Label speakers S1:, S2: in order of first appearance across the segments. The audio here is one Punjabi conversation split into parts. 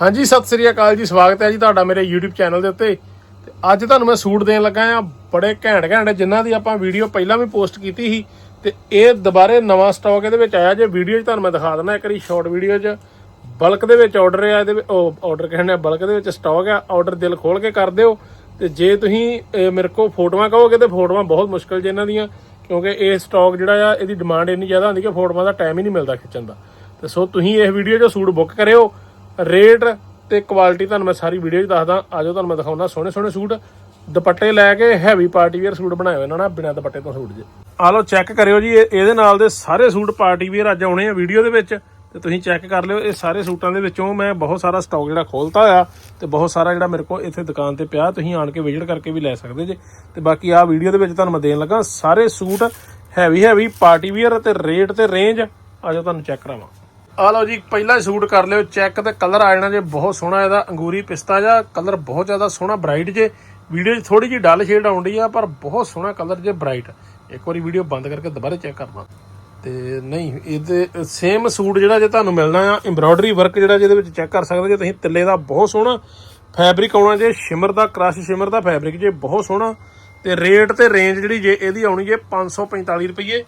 S1: ਹਾਂਜੀ, ਸਤਿ ਸ੍ਰੀ ਅਕਾਲ ਜੀ, ਸਵਾਗਤ ਹੈ ਜੀ ਤੁਹਾਡਾ ਮੇਰੇ YouTube ਚੈਨਲ ਦੇ ਉੱਤੇ। ਤੇ ਅੱਜ ਤੁਹਾਨੂੰ ਮੈਂ ਸੂਟ ਦੇਣ ਲੱਗਾ ਆ ਬੜੇ ਘੈਂਟ ਘੈਂਟ, ਜਿਨ੍ਹਾਂ ਦੀ ਆਪਾਂ ਵੀਡੀਓ ਪਹਿਲਾਂ ਵੀ ਪੋਸਟ ਕੀਤੀ ਸੀ। ਤੇ ਇਹ ਦੁਬਾਰੇ ਨਵਾਂ ਸਟਾਕ ਇਹਦੇ ਵਿੱਚ ਆਇਆ, ਜੇ ਵੀਡੀਓ 'ਚ ਤੁਹਾਨੂੰ ਮੈਂ ਦਿਖਾ ਦਿੰਦਾ, ਇੱਕ ਵਾਰੀ ਸ਼ਾਰਟ ਵੀਡੀਓ 'ਚ। ਬਲਕ ਦੇ ਵਿੱਚ ਆਰਡਰ ਆ, ਇਹਦੇ ਵਿੱਚ ਉਹ ਆਰਡਰ ਕਹਿੰਦੇ ਬਲਕ ਦੇ ਵਿੱਚ ਸਟਾਕ ਆ ਆਰਡਰ ਦਿਲ ਖੋਲ ਕੇ ਕਰ ਦਿਓ। ਤੇ ਜੇ ਤੁਸੀਂ ਮੇਰੇ ਕੋਲ ਫੋਟੋਆਂ ਕਹੋਗੇ, ਤੇ ਫੋਟੋਆਂ ਬਹੁਤ ਮੁਸ਼ਕਲ ਜੇ ਇਹਨਾਂ ਦੀਆਂ, ਕਿਉਂਕਿ ਇਹ ਸਟਾਕ ਜਿਹੜਾ ਆ, ਇਹਦੀ ਡਿਮਾਂਡ ਇੰਨੀ ਜ਼ਿਆਦਾ ਹੁੰਦੀ ਕਿ ਫੋਟੋਆਂ ਦਾ ਟਾਈਮ ਹੀ ਨਹੀਂ ਮਿਲਦਾ ਖਿੱਚਣ ਦਾ। ਤੇ ਸੋ ਤੁਸੀਂ ਇਸ ਵੀਡੀਓ 'ਚ ਸੂਟ ਬੁੱਕ ਕਰਿਓ ਰੇਟ ਤੇ ਕੁਆਲਿਟੀ ਤੁਹਾਨੂੰ ਮੈਂ ਸਾਰੀ ਵੀਡੀਓ 'ਚ ਦੱਸਦਾ। ਆਜੋ ਤੁਹਾਨੂੰ ਮੈਂ ਦਿਖਾਉਣਾ ਸੋਹਣੇ ਸੋਹਣੇ ਸੂਟ। ਦੁਪੱਟੇ ਲੈ ਕੇ ਹੈਵੀ ਪਾਰਟੀ ਵੇਅਰ ਸੂਟ ਬਣਾਏ ਹੋਏ ਨੇ ਨਾ, ਬਿਨਾਂ ਦੁਪੱਟੇ ਤੋਂ ਸੂਟ ਜੇ। ਆ ਲਓ ਚੈੱਕ ਕਰਿਓ ਜੀ ਇਹਦੇ ਨਾਲ ਦੇ ਸਾਰੇ ਸੂਟ ਪਾਰਟੀ ਵੇਅਰ ਅੱਜ ਆਉਣੇ ਆ ਵੀਡੀਓ ਦੇ ਵਿੱਚ। ਤੇ ਤੁਸੀਂ ਚੈੱਕ ਕਰ ਲਿਓ, ਇਹ ਸਾਰੇ ਸੂਟਾਂ ਦੇ ਵਿੱਚੋਂ ਮੈਂ ਬਹੁਤ ਸਾਰਾ ਸਟਾਕ ਜਿਹੜਾ ਖੋਲਤਾ ਆ ਤੇ ਬਹੁਤ ਸਾਰਾ ਜਿਹੜਾ ਮੇਰੇ ਕੋਲ ਇੱਥੇ ਦੁਕਾਨ ਤੇ ਪਿਆ, ਤੁਸੀਂ ਆਣ ਕੇ ਵਿਜ਼ਿਟ ਕਰਕੇ ਵੀ ਲੈ ਸਕਦੇ ਜੇ। ਤੇ ਬਾਕੀ ਆ ਵੀਡੀਓ ਦੇ ਵਿੱਚ ਤੁਹਾਨੂੰ ਮੈਂ ਦੇਣ ਲੱਗਾ, ਸਾਰੇ suit heavy heavy party wear ਤੇ ਰੇਟ ਤੇ ਰੇਂਜ ਆਜੋ ਤੁਹਾਨੂੰ ਚੈੱਕ ਕਰਾਵਾਂ। ਆ ਲਓ ਜੀ, ਪਹਿਲਾ ਸੂਟ ਕਰ ਲਿਓ ਚੈੱਕ ਤੇ ਕਲਰ ਆ ਜਾਣਾ ਜੇ, ਬਹੁਤ ਸੋਹਣਾ ਇਹਦਾ ਅੰਗੂਰੀ ਪਿਸਤਾ ਜਾਂ ਕਲਰ ਬਹੁਤ ਜ਼ਿਆਦਾ ਸੋਹਣਾ ਬ੍ਰਾਈਟ ਜੇ। ਵੀਡੀਓ 'ਚ ਥੋੜੀ ਜਿਹੀ ਡਲ ਸ਼ੇਡ ਆਉਂਦੀ ਆ, ਪਰ ਬਹੁਤ ਸੋਹਣਾ ਕਲਰ ਜੇ ਬ੍ਰਾਈਟ ਇੱਕ ਵਾਰੀ ਵੀਡੀਓ ਬੰਦ ਕਰਕੇ ਦੁਬਾਰਾ ਚੈੱਕ ਕਰਨਾ ਤੇ ਨਹੀਂ, ਇਹਦੇ ਸੇਮ ਸੂਟ ਜਿਹੜਾ ਜੇ ਤੁਹਾਨੂੰ ਮਿਲਣਾ ਆ ਐਮਬ੍ਰੋਇਡਰੀ ਵਰਕ ਜਿਹੜਾ ਜਿਹਦੇ ਵਿੱਚ ਚੈੱਕ ਕਰ ਸਕਦੇ ਜੇ ਤੁਸੀਂ, ਤਿੱਲੇ ਦਾ ਬਹੁਤ ਸੋਹਣਾ ਫੈਬਰਿਕ ਆਉਣਾ ਜੇ ਸ਼ਿਮਰ ਦਾ ਕ੍ਰਸ਼ ਸ਼ਿਮਰ ਦਾ ਫੈਬਰਿਕ ਜੇ, ਬਹੁਤ ਸੋਹਣਾ। ਤੇ ਰੇਟ ਤੇ ਰੇਂਜ ਜਿਹੜੀ ਜੇ ਇਹਦੀ ਆਉਣੀ ਜੇ 545 ਰੁਪਏ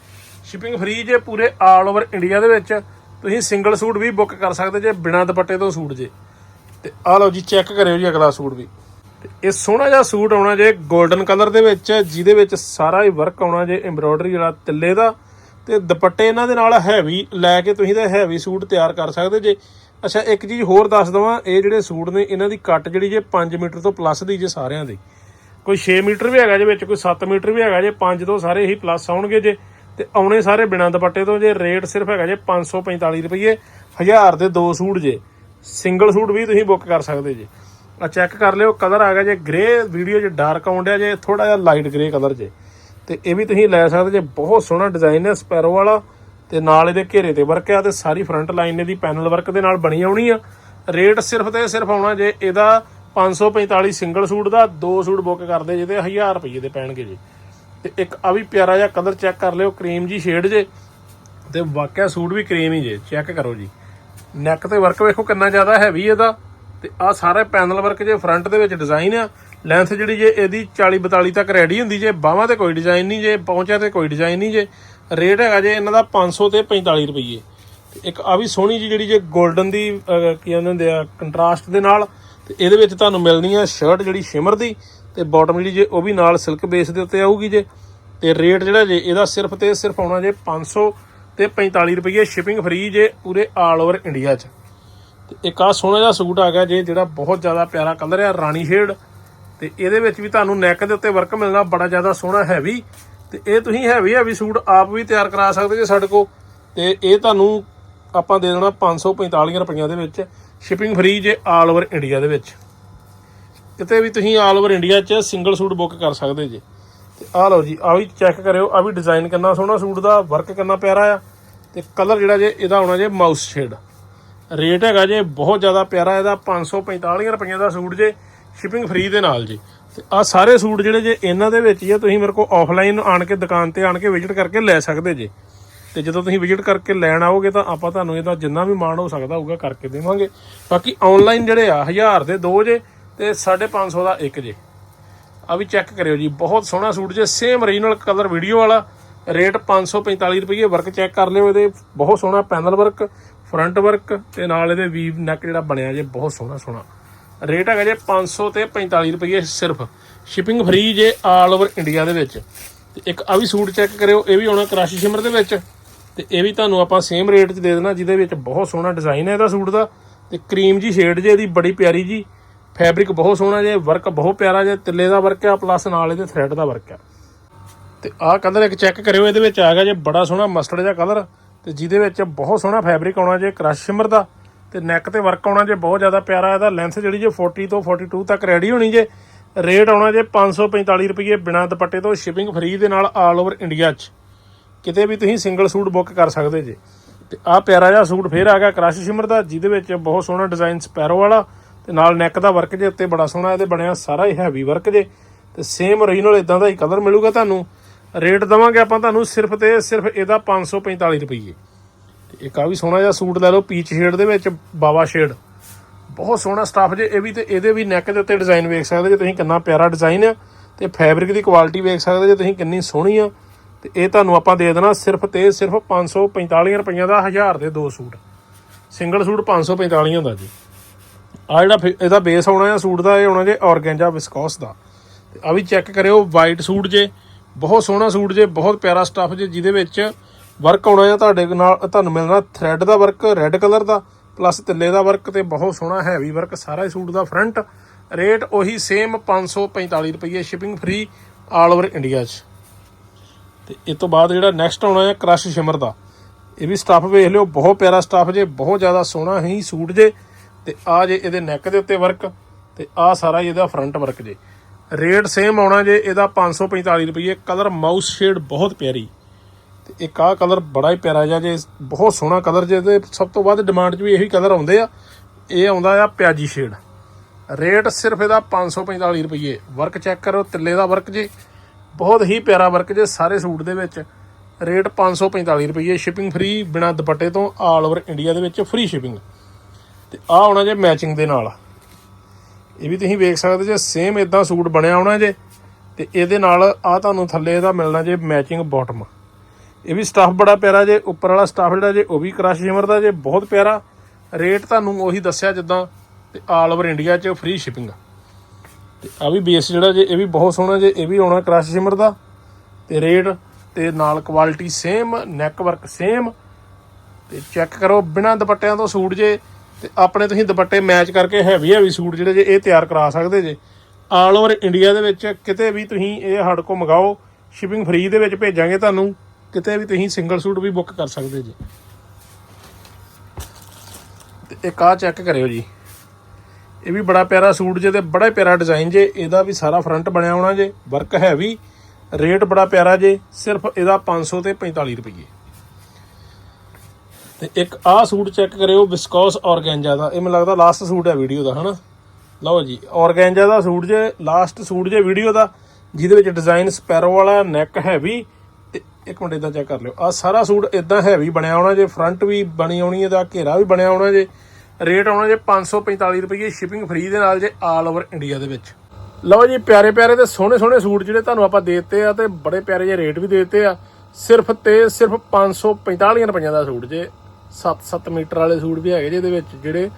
S1: ਸ਼ਿਪਿੰਗ ਫ੍ਰੀ ਜੇ ਪੂਰੇ ਆਲ ਓਵਰ ਇੰਡੀਆ ਦੇ ਵਿੱਚ। ਤੁਸੀਂ ਸਿੰਗਲ ਸੂਟ ਵੀ ਬੁੱਕ ਕਰ ਸਕਦੇ ਜੇ, ਬਿਨਾਂ ਦੁਪੱਟੇ ਤੋਂ ਸੂਟ ਜੇ। ਤੇ ਆ ਲਓ ਜੀ ਚੈੱਕ ਕਰਿਓ ਜੀ ਅਗਲਾ ਸੂਟ ਵੀ। ਤੇ ਇਹ ਸੋਹਣਾ ਜਿਹਾ ਸੂਟ ਆਉਣਾ ਜੇ 골ਡਨ ਕਲਰ ਦੇ ਵਿੱਚ, ਜਿਹਦੇ ਵਿੱਚ ਸਾਰਾ ਹੀ ਵਰਕ ਆਉਣਾ ਜੇ ਐਮਬ੍ਰੋਇਡਰੀ ਜਿਹੜਾ ਤਿੱਲੇ ਦਾ। ਤੇ ਦੁਪੱਟੇ ਇਹਨਾਂ ਦੇ ਨਾਲ ਹੈਵੀ ਲੈ ਕੇ ਤੁਸੀਂ ਤਾਂ ਹੈਵੀ ਸੂਟ ਤਿਆਰ ਕਰ ਸਕਦੇ ਜੇ। ਅੱਛਾ, ਇੱਕ ਚੀਜ਼ ਹੋਰ ਦੱਸ ਦਵਾਂ, ਇਹ ਜਿਹੜੇ ਸੂਟ ਨੇ, ਇਹਨਾਂ ਦੀ ਕੱਟ ਜਿਹੜੀ ਜੇ 5 ਮੀਟਰ ਤੋਂ ਪਲੱਸ ਦੀ ਜੇ ਸਾਰਿਆਂ ਦੀ। ਕੋਈ 6 ਮੀਟਰ ਵੀ ਹੈਗਾ ਜੇ ਵਿੱਚ, ਕੋਈ 7 ਮੀਟਰ ਵੀ ਹੈਗਾ ਜੇ 5 ਤੋਂ ਸਾਰੇ ਹੀ ਪਲੱਸ ਆਉਣਗੇ ਜੇ। ਤੇ ਆਉਣੇ ਸਾਰੇ ਬਿਨਾਂ ਦੁਪੱਟੇ ਤੋਂ ਜੇ ਰੇਟ ਸਿਰਫ ਹੈਗਾ ਜੇ 545 ਰੁਪਏ 1000 ਦੇ ਦੋ ਸੂਟ ਜੇ। ਸਿੰਗਲ ਸੂਟ ਵੀ ਤੁਸੀਂ ਬੁੱਕ ਕਰ ਸਕਦੇ ਜੇ। ਆ ਚੈੱਕ ਕਰ ਲਿਓ ਕਲਰ ਆ ਗਿਆ ਜੇ ਗ੍ਰੇ ਵੀਡੀਓ 'ਚ ਡਾਰਕ ਆਉਂਦਿਆ ਜੇ ਥੋੜਾ ਜਿਹਾ ਲਾਈਟ ਗ੍ਰੇ ਕਲਰ ਜੇ। ਤੇ ਇਹ ਵੀ ਤੁਸੀਂ ਲੈ ਸਕਦੇ ਜੇ, ਬਹੁਤ ਸੋਹਣਾ ਡਿਜ਼ਾਈਨ ਹੈ ਸਪੈਰੋ ਵਾਲਾ। ਤੇ ਨਾਲ ਇਹਦੇ ਘੇਰੇ ਤੇ ਵਰਕ ਆ ਤੇ ਸਾਰੀ ਫਰੰਟ ਲਾਈਨ ਇਹਦੀ ਪੈਨਲ ਵਰਕ ਦੇ ਨਾਲ ਬਣੀ ਆਉਣੀ ਆ। ਰੇਟ ਸਿਰਫ ਤੇ ਸਿਰਫ ਆਉਣਾ ਜੇ ਇਹਦਾ 545 ਸਿੰਗਲ ਸੂਟ ਦਾ, ਦੋ ਸੂਟ ਬੁੱਕ ਕਰਦੇ ਜਿਹਦੇ 1000 ਰੁਪਏ ਦੇ ਪੈਣਗੇ ਜੀ। ਤੇ ਇੱਕ ਆ ਵੀ ਪਿਆਰਾ ਜਿਹਾ ਕਲਰ ਚੈੱਕ ਕਰ ਲਿਓ, ਕਰੀਮ ਜੀ ਸ਼ੇਡ ਜੇ। ਤੇ ਵਾਕਿਆ ਸੂਟ ਵੀ ਕਰੀਮ ਹੀ ਜੇ, ਚੈੱਕ ਕਰੋ ਜੀ। ਨੈਕ ਤੇ ਵਰਕ ਵੇਖੋ ਕਿੰਨਾ ਜ਼ਿਆਦਾ ਹੈਵੀ ਇਹਦਾ। ਤੇ ਆ ਸਾਰੇ ਪੈਨਲ ਵਰਕ ਜੇ ਫਰੰਟ ਦੇ ਵਿੱਚ ਡਿਜ਼ਾਈਨ ਆ। ਲੈਂਥ ਜਿਹੜੀ ਜੇ ਇਹਦੀ 40 42 ਤੱਕ ਰੈਡੀ ਹੁੰਦੀ ਜੇ। ਬਾਹਾਂ ਤੇ ਕੋਈ ਡਿਜ਼ਾਈਨ ਨਹੀਂ ਜੇ ਪਹੁੰਚਿਆ ਤੇ ਕੋਈ ਡਿਜ਼ਾਈਨ ਨਹੀਂ ਜੇ। ਰੇਟ ਹੈਗਾ ਜੇ ਇਹਨਾਂ ਦਾ 500 ਤੇ 45 ਰੁਪਏ ਤੇ ਇੱਕ ਆ ਵੀ ਸੋਹਣੀ ਜੀ ਜਿਹੜੀ ਜੇ 골ਡਨ ਦੀ ਕੀ ਕਹਿੰਦੇ ਹੁੰਦੇ ਆ ਕੰਟਰਾਸਟ ਦੇ ਨਾਲ। ਤੇ ਇਹਦੇ ਵਿੱਚ ਤੁਹਾਨੂੰ ਮਿਲਣੀ ਆ ਸ਼ਰਟ ਜਿਹੜੀ ਸ਼ਿਮਰ ਦੀ। ਤੇ ਬਾਟਮ ਜਿਹੜੀ ਜੇ ਉਹ ਵੀ ਨਾਲ ਸਿਲਕ ਬੇਸ ਦੇ ਉੱਤੇ ਆਊਗੀ ਜੇ, ਤੇ ਰੇਟ ਜਿਹੜਾ ਜੇ ਇਹਦਾ ਸਿਰਫ ਤੇ ਸਿਰਫ ਆਉਣਾ ਜੇ 500 ਤੇ 45 ਰੁਪਏ ਸ਼ਿਪਿੰਗ ਫ੍ਰੀ ਜੇ ਪੂਰੇ ਆਲ ਓਵਰ ਇੰਡੀਆ 'ਚ। ਤੇ ਇੱਕ ਆ ਸੋਹਣਾ ਜਿਹਾ ਸੂਟ ਆ ਗਿਆ ਜੇ, ਜਿਹੜਾ ਬਹੁਤ ਜ਼ਿਆਦਾ ਪਿਆਰਾ ਕਲਰ ਆ, ਰਾਣੀ ਸ਼ੇਡ ਤੇ ਇਹਦੇ ਵਿੱਚ ਵੀ ਤੁਹਾਨੂੰ ਨੈਕ ਦੇ ਉੱਤੇ ਵਰਕ ਮਿਲਣਾ ਬੜਾ ਜ਼ਿਆਦਾ ਸੋਹਣਾ ਹੈਵੀ ਤੇ ਇਹ ਤੁਸੀਂ ਹੈਵੀ ਹੈਵੀ ਸੂਟ ਆਪ ਵੀ ਤਿਆਰ ਕਰਾ ਸਕਦੇ ਜੇ ਸਾਡੇ ਕੋਲ। ਤੇ ਇਹ ਤੁਹਾਨੂੰ ਆਪਾਂ ਦੇ ਦੇਣਾ 545 ਰੁਪਈਆਂ ਦੇ ਵਿੱਚ ਸ਼ਿਪਿੰਗ ਫ੍ਰੀ ਜੇ ਆਲ ਓਵਰ ਇੰਡੀਆ ਦੇ ਵਿੱਚ। ਕਿਤੇ ਵੀ ਤੁਸੀਂ ਆਲ ਓਵਰ ਇੰਡੀਆ 'ਚ ਸਿੰਗਲ ਸੂਟ ਬੁੱਕ ਕਰ ਸਕਦੇ ਜੇ। ਤੇ ਆਹ ਲਓ ਜੀ ਆ ਵੀ ਚੈੱਕ ਕਰਿਓ ਆ ਵੀ ਡਿਜ਼ਾਈਨ ਕਿੰਨਾ ਸੋਹਣਾ ਸੂਟ ਦਾ ਵਰਕ ਕਿੰਨਾ ਪਿਆਰਾ ਆ। ਤੇ ਕਲਰ ਜਿਹੜਾ ਜੇ, ਇਹਦਾ ਆਉਣਾ ਜੇ ਮਾਊਸ ਸ਼ੇਡ ਰੇਟ ਹੈਗਾ ਜੇ ਬਹੁਤ ਜ਼ਿਆਦਾ ਪਿਆਰਾ, ਇਹਦਾ 545 ਰੁਪਈਆ ਦਾ ਸੂਟ ਜੇ ਸ਼ਿਪਿੰਗ ਫ੍ਰੀ ਦੇ ਨਾਲ ਜੀ। ਤੇ ਆ ਸਾਰੇ ਸੂਟ ਜਿਹੜੇ ਜੇ ਇਹਨਾਂ ਦੇ ਵਿੱਚ ਹੀ ਆ, ਤੁਸੀਂ ਮੇਰੇ ਕੋਲ ਆਫਲਾਈਨ ਆਣ ਕੇ ਦੁਕਾਨ ਤੇ ਆਣ ਕੇ ਵਿਜ਼ਿਟ ਕਰਕੇ ਲੈ ਸਕਦੇ ਜੇ। ਤੇ ਜਦੋਂ ਤੁਸੀਂ ਵਿਜ਼ਿਟ ਕਰਕੇ ਲੈਣ ਆਓਗੇ ਤਾਂ ਆਪਾਂ ਤੁਹਾਨੂੰ ਇਹਦਾ ਜਿੰਨਾ ਵੀ ਮਾਣ ਹੋ ਸਕਦਾ ਹੋਊਗਾ ਕਰਕੇ ਦੇਵਾਂਗੇ। ਬਾਕੀ ਆਨਲਾਈਨ ਜਿਹੜੇ ਆ 1000 ਦੇ ਦੋ ਜੇ ਤੇ 550 ਦਾ ਇੱਕ ਜੇ। ਆ ਵੀ ਚੈੱਕ ਕਰਿਓ ਜੀ, ਬਹੁਤ ਸੋਹਣਾ ਸੂਟ ਜੇ ਸੇਮ ਓਰੀਜਨਲ ਕਲਰ ਵੀਡੀਓ ਵਾਲਾ। ਰੇਟ 545 ਰੁਪਏ ਵਰਕ ਚੈੱਕ ਕਰ ਲਿਓ ਇਹਦੇ। ਬਹੁਤ ਸੋਹਣਾ ਪੈਨਲ ਵਰਕ ਫਰੰਟ ਵਰਕ ਤੇ ਨਾਲ ਇਹਦੇ ਵੀਵ ਨੈਕ ਜਿਹੜਾ ਬਣਿਆ ਜੇ, ਬਹੁਤ ਸੋਹਣਾ ਸੋਹਣਾ। ਰੇਟ ਹੈਗਾ ਜੇ 500 ਤੇ 45 ਰੁਪਏ ਸਿਰਫ। ਸ਼ਿਪਿੰਗ ਫ੍ਰੀ ਜੇ ਆਲ ਓਵਰ ਇੰਡੀਆ ਦੇ ਵਿੱਚ। ਤੇ ਇੱਕ ਆ ਵੀ ਸੂਟ ਚੈੱਕ ਕਰਿਓ, ਇਹ ਵੀ ਆਉਣਾ ਕਰਾਸ਼ੀ ਸ਼ਿਮਰ ਦੇ ਵਿੱਚ। ਤੇ ਇਹ ਵੀ ਤੁਹਾਨੂੰ ਆਪਾਂ ਸੇਮ ਰੇਟ 'ਚ ਦੇ ਦੇਣਾ, ਜਿਹਦੇ ਵਿੱਚ ਬਹੁਤ ਸੋਹਣਾ ਡਿਜ਼ਾਈਨ ਹੈ ਇਹਦਾ ਸੂਟ ਦਾ। ਤੇ ਕਰੀਮ ਜੀ ਸ਼ੇਡ ਜੇ, ਇਹਦੀ ਬੜੀ ਪਿਆਰੀ ਜੀ। ਫੈਬਰਿਕ ਬਹੁਤ ਸੋਹਣਾ ਜੇ ਵਰਕ ਬਹੁਤ ਪਿਆਰਾ ਜੇ, ਤਿੱਲੇ ਦਾ ਵਰਕ ਆ ਪਲੱਸ ਨਾਲ ਇਹਦੇ ਥ੍ਰੈਡ ਦਾ ਵਰਕ ਆ। ਤੇ ਆਹ ਕਲਰ ਇੱਕ ਚੈੱਕ ਕਰਿਓ, ਇਹਦੇ ਵਿੱਚ ਆ ਗਿਆ ਜੇ ਬੜਾ ਸੋਹਣਾ ਮਸਟਰਡ ਜਿਹਾ ਕਲਰ ਤੇ ਜਿਹਦੇ ਵਿੱਚ ਬਹੁਤ ਸੋਹਣਾ ਫੈਬਰਿਕ ਆਉਣਾ ਜੇ ਕ੍ਰਸ਼ ਸ਼ਿਮਰ ਦਾ, ਤੇ ਨੈਕ ਤੇ ਵਰਕ ਆਉਣਾ ਜੇ, ਬਹੁਤ ਜ਼ਿਆਦਾ ਪਿਆਰਾ ਇਹਦਾ ਲੈਂਥ ਜਿਹੜੀ ਜੇ 40 ਤੋਂ 42 ਤੱਕ ਰੈਡੀ ਹੋਣੀ ਜੇ ਰੇਟ ਆਉਣਾ ਜੇ 545 ਰੁਪਏ ਬਿਨਾਂ ਦੁਪੱਟੇ ਤੋਂ ਸ਼ਿਪਿੰਗ ਫ੍ਰੀ ਦੇ ਨਾਲ ਆਲ ਓਵਰ ਇੰਡੀਆ 'ਚ। ਕਿਤੇ ਵੀ ਤੁਸੀਂ ਸਿੰਗਲ ਸੂਟ ਬੁੱਕ ਕਰ ਸਕਦੇ ਜੇ। ਤੇ ਆਹ ਪਿਆਰਾ ਜਿਹਾ ਸੂਟ ਫੇਰ ਆ ਗਿਆ ਕ੍ਰਸ਼ ਸ਼ਿਮਰ ਦਾ, ਜਿਹਦੇ ਵਿੱਚ ਬਹੁਤ ਸੋਹਣਾ ਡਿਜ਼ਾਈਨ ਸਪੈਰੋ ਵਾਲਾ ਤੇ ਨਾਲ ਨੈਕ ਦਾ ਵਰਕ ਜੇ ਉੱਤੇ ਬੜਾ ਸੋਹਣਾ, ਇਹਦੇ ਬਣਿਆ ਸਾਰਾ ਹੀ ਹੈਵੀ ਵਰਕ ਜੇ। ਤੇ ਸੇਮ ਓਰੀਜਨਲ ਇਦਾਂ ਦਾ ਹੀ ਕਲਰ ਮਿਲੂਗਾ ਤੁਹਾਨੂੰ। ਰੇਟ ਦਵਾਂਗੇ ਆਪਾਂ ਤੁਹਾਨੂੰ ਸਿਰਫ ਤੇ ਸਿਰਫ ਇਹਦਾ 545 ਰੁਪਏ ਤੇ ਇੱਕ ਆ ਵੀ ਸੋਹਣਾ ਜਿਹਾ ਸੂਟ ਲੈ ਲਓ ਪੀਚ ਸ਼ੇਡ ਦੇ ਵਿੱਚ, ਬਾਵਾ ਸ਼ੇਡ ਬਹੁਤ ਸੋਹਣਾ ਸਟਾਫ ਜੇ, ਇਹ ਵੀ ਤੇ ਇਹਦੇ ਵੀ ਨੈਕ ਦੇ ਉੱਤੇ ਡਿਜ਼ਾਈਨ ਵੇਖ ਸਕਦੇ ਜੇ ਤੁਸੀਂ, ਕਿੰਨਾ ਪਿਆਰਾ ਡਿਜ਼ਾਈਨ ਆ। ਤੇ ਫੈਬਰਿਕ ਦੀ ਕੁਆਲਿਟੀ ਵੇਖ ਸਕਦੇ ਜੇ ਤੁਸੀਂ, ਕਿੰਨੀ ਸੋਹਣੀ ਆ। ਤੇ ਇਹ ਤੁਹਾਨੂੰ ਆਪਾਂ ਦੇ ਦੇਣਾ ਸਿਰਫ ਤੇ ਸਿਰਫ 545 ਰੁਪਈਆ ਦਾ 1000 ਦੇ ਦੋ ਸੂਟ। ਸਿੰਗਲ ਸੂਟ 545 ਹੁੰਦਾ ਜੀ। ਆ ਜਿਹੜਾ ਫਿਰ ਇਹਦਾ ਬੇਸ ਆਉਣਾ ਆ ਸੂਟ ਦਾ, ਇਹ ਆਉਣਾ ਜੇ ਔਰਗੈਂਜਾ ਵਿਸਕੋਸ ਦਾ। ਤੇ ਆ ਵੀ ਚੈੱਕ ਕਰਿਓ ਵਾਈਟ ਸੂਟ ਜੇ, ਬਹੁਤ ਸੋਹਣਾ ਸੂਟ ਜੇ, ਬਹੁਤ ਪਿਆਰਾ ਸਟੱਫ ਜੇ, ਜਿਹਦੇ ਵਿੱਚ ਵਰਕ ਆਉਣਾ ਆ ਤੁਹਾਡੇ ਨਾਲ ਤੁਹਾਨੂੰ ਮਿਲਣਾ ਥ੍ਰੈਡ ਦਾ ਵਰਕ ਰੈੱਡ ਕਲਰ ਦਾ ਪਲੱਸ ਤਿੱਲੇ ਦਾ ਵਰਕ ਤੇ ਬਹੁਤ ਸੋਹਣਾ ਹੈਵੀ ਵਰਕ ਸਾਰਾ ਸੂਟ ਦਾ ਫਰੰਟ ਰੇਟ ਉਹੀ ਸੇਮ 545 ਰੁਪਏ shipping free all over India 'ਚ। ਤੇ ਇਸ ਤੋਂ ਬਾਅਦ ਜਿਹੜਾ ਨੈਕਸਟ ਆਉਣਾ ਹੈ ਕ੍ਰਸ਼ ਸ਼ਿਮਰ ਦਾ। ਇਹ ਵੀ ਸਟੱਫ ਵੇਖ ਲਿਓ, ਬਹੁਤ ਪਿਆਰਾ ਸਟੱਫ ਜੇ, ਬਹੁਤ ਜ਼ਿਆਦਾ ਸੋਹਣਾ ਹੀ ਸੂਟ ਜੇ। ਤੇ ਆ ਜੇ ਇਹਦੇ ਨੈਕ ਦੇ ਉੱਤੇ ਵਰਕ ਤੇ ਆ ਸਾਰਾ ਹੀ ਇਹਦਾ ਫਰੰਟ ਵਰਕ ਜੇ। ਰੇਟ ਸੇਮ ਆਉਣਾ ਜੇ ਇਹਦਾ 545 ਰੁਪਏ ਕਲਰ ਮਾਊਸ ਸ਼ੇਡ ਬਹੁਤ ਪਿਆਰੀ। ਤੇ ਇੱਕ ਆਹ ਕਲਰ ਬੜਾ ਹੀ ਪਿਆਰਾ ਜਿਹਾ ਜੇ, ਬਹੁਤ ਸੋਹਣਾ ਕਲਰ ਜੇ ਤੇ ਸਭ ਤੋਂ ਵੱਧ ਡਿਮਾਂਡ 'ਚ ਵੀ ਇਹੀ ਕਲਰ ਆਉਂਦੇ ਆ। ਇਹ ਆਉਂਦਾ ਆ ਪਿਆਜੀ ਸ਼ੇਡ ਰੇਟ ਸਿਰਫ ਇਹਦਾ 545 ਰੁਪਏ ਵਰਕ ਚੈੱਕ ਕਰੋ, ਤਿੱਲੇ ਦਾ ਵਰਕ ਜੇ। ਬਹੁਤ ਹੀ ਪਿਆਰਾ ਵਰਕ ਜੇ ਸਾਰੇ ਸੂਟ ਦੇ ਵਿੱਚ। ਰੇਟ 545 ਰੁਪਏ ਸ਼ਿਪਿੰਗ ਫ੍ਰੀ ਬਿਨਾ ਦੁਪੱਟੇ ਤੋਂ ਆਲ ਓਵਰ ਇੰਡੀਆ ਦੇ ਵਿੱਚ ਫ੍ਰੀ ਸ਼ਿਪਿੰਗ ਤੇ ਆ ਆਉਣਾ ਜੇ ਮੈਚਿੰਗ ਦੇ ਨਾਲ। ਇਹ ਵੀ ਤੁਸੀਂ ਵੇਖ ਸਕਦੇ ਜੇ ਸੇਮ ਇਦਾਂ ਸੂਟ ਬਣਿਆ ਹੋਣਾ ਜੇ, ਤੇ ਇਹਦੇ ਨਾਲ ਆ ਤੁਹਾਨੂੰ ਥੱਲੇ ਇਹਦਾ ਮਿਲਣਾ ਜੇ ਮੈਚਿੰਗ ਬਾਟਮ ਇਹ ਵੀ ਸਟਾਫ ਬੜਾ ਪਿਆਰਾ ਜੇ, ਉੱਪਰ ਵਾਲਾ ਸਟਾਫ ਜਿਹੜਾ ਜੇ, ਉਹ ਵੀ ਕ੍ਰਸ਼ ਜਿਮਰ ਦਾ ਜੇ, ਬਹੁਤ ਪਿਆਰਾ। ਰੇਟ ਤੁਹਾਨੂੰ ਉਹੀ ਦੱਸਿਆ ਜਿੱਦਾਂ, ਤੇ ਆਲ ਓਵਰ ਇੰਡੀਆ 'ਚ ਫ੍ਰੀ ਸ਼ਿਪਿੰਗ ਤੇ ਆ ਵੀ ਬੇਸ ਜਿਹੜਾ ਜੇ, ਇਹ ਵੀ ਬਹੁਤ ਸੋਹਣਾ ਜੇ, ਇਹ ਵੀ ਆਉਣਾ ਕ੍ਰਸ਼ ਜਿਮਰ ਦਾ। ਤੇ ਰੇਟ ਤੇ ਨਾਲ quality same neck work same ਤੇ ਚੈੱਕ ਕਰੋ ਬਿਨਾਂ ਦੁਪੱਟਿਆਂ ਤੋਂ ਸੂਟ ਜੇ ਤੇ ਆਪਣੇ ਤੁਸੀਂ ਦੁਪੱਟੇ ਮੈਚ ਕਰਕੇ ਹੈਵੀ ਹੈਵੀ ਸੂਟ ਜਿਹੜੇ ਜੇ ਇਹ ਤਿਆਰ ਕਰਾ ਸਕਦੇ ਜੇ। ਆਲ ਓਵਰ ਇੰਡੀਆ ਦੇ ਵਿੱਚ ਕਿਤੇ ਵੀ ਤੁਸੀਂ ਇਹ ਸਾਡੇ ਕੋਲ ਮੰਗਾਓ ਸ਼ਿਪਿੰਗ ਫ੍ਰੀ ਦੇ ਵਿੱਚ ਭੇਜਾਂਗੇ ਤੁਹਾਨੂੰ, ਕਿਤੇ ਵੀ ਤੁਸੀਂ ਸਿੰਗਲ ਸੂਟ ਵੀ ਬੁੱਕ ਕਰ ਸਕਦੇ ਜੀ। ਤੇ ਇੱਕ ਆ ਚੈੱਕ ਕਰਿਓ ਜੀ। ਇਹ ਵੀ ਬੜਾ ਪਿਆਰਾ ਸੂਟ ਜੇ ਤੇ ਬੜਾ ਪਿਆਰਾ ਡਿਜ਼ਾਈਨ ਜੇ, ਇਹਦਾ ਵੀ ਸਾਰਾ ਫਰੰਟ ਬਣਿਆ ਹੋਣਾ ਜੇ ਵਰਕ ਹੈਵੀ ਰੇਟ ਬੜਾ ਪਿਆਰਾ ਜੇ, ਸਿਰਫ ਇਹਦਾ 500 ਤੇ 45 ਰੁਪਏ ਤੇ ਇੱਕ ਆਹ ਸੂਟ ਚੈੱਕ ਕਰਿਓ ਵਿਸਕੋਸ ਔਰਗੈਂਜਾ ਦਾ। ਇਹ ਮੈਨੂੰ ਲੱਗਦਾ ਲਾਸਟ ਸੂਟ ਹੈ ਵੀਡੀਓ ਦਾ, ਹਨਾ? ਲਓ ਜੀ ਔਰਗੈਂਜਾ ਦਾ ਸੂਟ ਜੇ ਲਾਸਟ ਸੂਟ ਜੇ ਵੀਡੀਓ ਦਾ, ਜਿਹਦੇ ਵਿੱਚ ਡਿਜ਼ਾਈਨ ਸਪੈਰੋ ਵਾਲਾ ਨੈਕ ਹੈਵੀ ਤੇ ਇੱਕ ਮਿੰਟ ਇਦਾਂ ਚੈੱਕ ਕਰ ਲਿਓ। ਆ ਸਾਰਾ ਸੂਟ ਇਦਾਂ ਹੈਵੀ ਬਣਿਆ ਹੋਣਾ ਜੇ ਫਰੰਟ ਵੀ ਬਣੀ ਆਉਣੀ ਹੈ ਇਹਦਾ ਘੇਰਾ ਵੀ ਬਣਿਆ ਹੋਣਾ ਜੇ। ਰੇਟ ਆਉਣਾ ਜੇ 545 ਰੁਪਏ ਸ਼ਿਪਿੰਗ ਫ੍ਰੀ ਦੇ ਨਾਲ ਜੇ ਆਲ ਓਵਰ ਇੰਡੀਆ ਦੇ ਵਿੱਚ। ਲਓ ਜੀ, ਪਿਆਰੇ ਪਿਆਰੇ ਤੇ ਸੋਹਣੇ ਸੋਹਣੇ ਸੂਟ ਜਿਹੜੇ ਤੁਹਾਨੂੰ ਆਪਾਂ ਦੇ ਦਿੱਤੇ ਆ ਤੇ ਬੜੇ ਪਿਆਰੇ ਜਿਹੇ ਰੇਟ ਵੀ ਦੇ ਦਿੱਤੇ ਆ। ਸਿਰਫ ਤੇ ਸਿਰਫ 545 ਰੁਪਈਆਂ ਦਾ ਸੂਟ ਜੇ। 7-7 ਮੀਟਰ ਵਾਲੇ ਸੂਟ ਵੀ ਹੈਗੇ ਜਿਹਦੇ ਵਿੱਚ, ਜਿਹੜੇ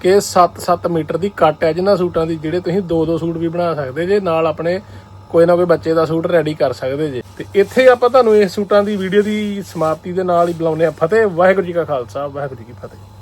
S1: ਕਿ 7-7 ਮੀਟਰ ਦੀ ਕੱਟ ਹੈ ਜਿਨ੍ਹਾਂ ਸੂਟਾਂ ਦੀ, ਜਿਹੜੇ ਤੁਸੀਂ ਦੋ ਦੋ ਸੂਟ ਵੀ ਬਣਾ ਸਕਦੇ ਜੇ, ਨਾਲ ਆਪਣੇ ਕੋਈ ਨਾ ਕੋਈ ਬੱਚੇ ਦਾ ਸੂਟ ਰੈਡੀ ਕਰ ਸਕਦੇ ਜੇ। ਤੇ ਇੱਥੇ ਆਪਾਂ ਤੁਹਾਨੂੰ ਇਸ ਸੂਟਾਂ ਦੀ ਵੀਡੀਓ ਦੀ ਸਮਾਪਤੀ ਦੇ ਨਾਲ ਹੀ ਬੁਲਾਉਂਦੇ ਆ ਫਤਿਹ, ਵਾਹਿਗੁਰੂ ਜੀ ਕਾ ਖਾਲਸਾ, ਵਾਹਿਗੁਰੂ ਜੀ ਕੀ ਫਤਿਹ।